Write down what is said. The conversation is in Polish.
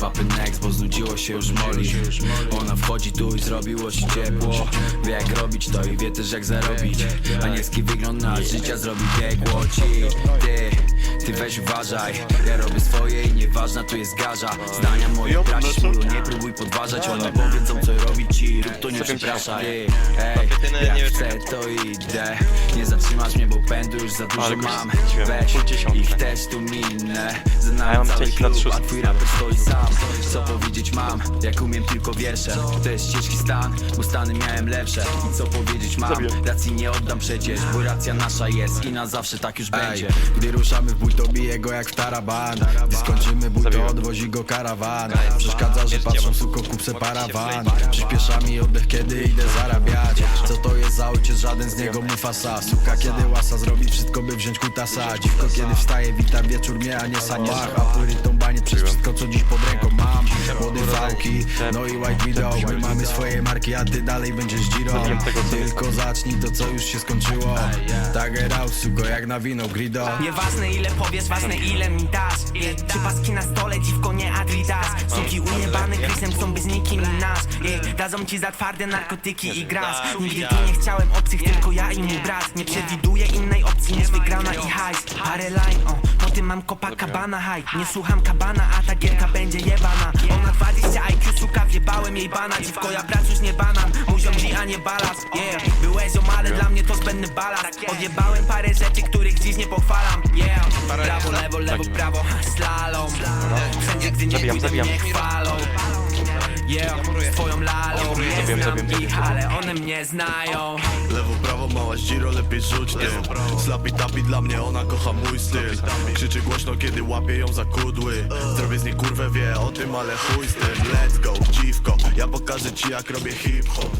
Papy next, bo znudziło się już moli. Ona wchodzi tu i zrobiło się ciepło. Wie jak robić to i wie też jak zarobić. Anielski wygląd na życia zrobi piekło Ci, ty, ty weź uważaj. Ja robię swoje i nieważna tu jest garza. Zdania moje tracisz mulu, nie próbuj podważać. Oni powiedzą co robić ci, rób to nie przepraszaj. Ej, jak chcę to idę Nie zatrzymasz mnie, bo pędu już za dużo Ale mam. straciłem. Weź, Pół ich też tu minę. Za A ja nami mam cały pięć lat klub, a szósty. twój raper stoi sam. Co powiedzieć mam, jak umiem tylko wiersze. To jest ciężki stan, bo stany miałem lepsze. I co powiedzieć mam, racji nie oddam przecież Bo racja nasza jest i na zawsze tak już będzie. Gdy ruszamy w bój to bije go jak w taraban. Gdy skończymy bój to Zabiłem. odwozi go karawan. Przeszkadza, że patrzą suko kup se parawan. Przyspiesza mi oddech kiedy idę zarabiać. Co to jest za ojciec, żaden z niego mufasa Suka kiedy łasa zrobi wszystko by wziąć kutasa. Dziwko kiedy wstaje wita wieczór mnie a nie saniach A płyry tą banie przez wszystko co dziś pod ręką mam. Młody wałki, no i white widow. My mamy swoje marki a ty dalej będziesz dzirą Tylko zacznij to co już się skończyło. Tak out suko jak na wino grido. Nieważne ile powiesz, ważne ile mi dasz. Czy paski na stole, dziwko nie Adidas. Suki ujebane Chrisem chcą być nikim i. Dadzą ci za twarde narkotyki i gras Nigdy tu nie chciałem obcych, tylko ja i mój brat. Nie przewiduję innej opcji niż wygrana i hajs. Parę line, o, po tym mam Copacabana high Nie słucham kabana, a ta gierka będzie jebana. Ona 20 IQ, suka wjebałem jej bana. Dziwko ja pracuś nie banan, muziom G, a nie balans Yeah, byłeś ziom, ale dla mnie to zbędny balans Odjebałem parę rzeczy, których dziś nie pochwalam. Yeah, prawo, lewo, lewo, prawo, slalom. Wszędzie, gdy nie pójdę, mnie chwalą Yeah, z twoją lalą Nie Zabiłem, znam ich, ale one mnie znają. Lewo, prawo, mała Giro, lepiej rzuć tym Slappy tapi dla mnie, ona kocha mój styl. Krzyczy głośno, kiedy łapie ją za kudły. Zrobię z niej kurwę, wie o tym, ale chuj z tym. Let's go, dziwko, ja pokażę ci jak robię hip-hop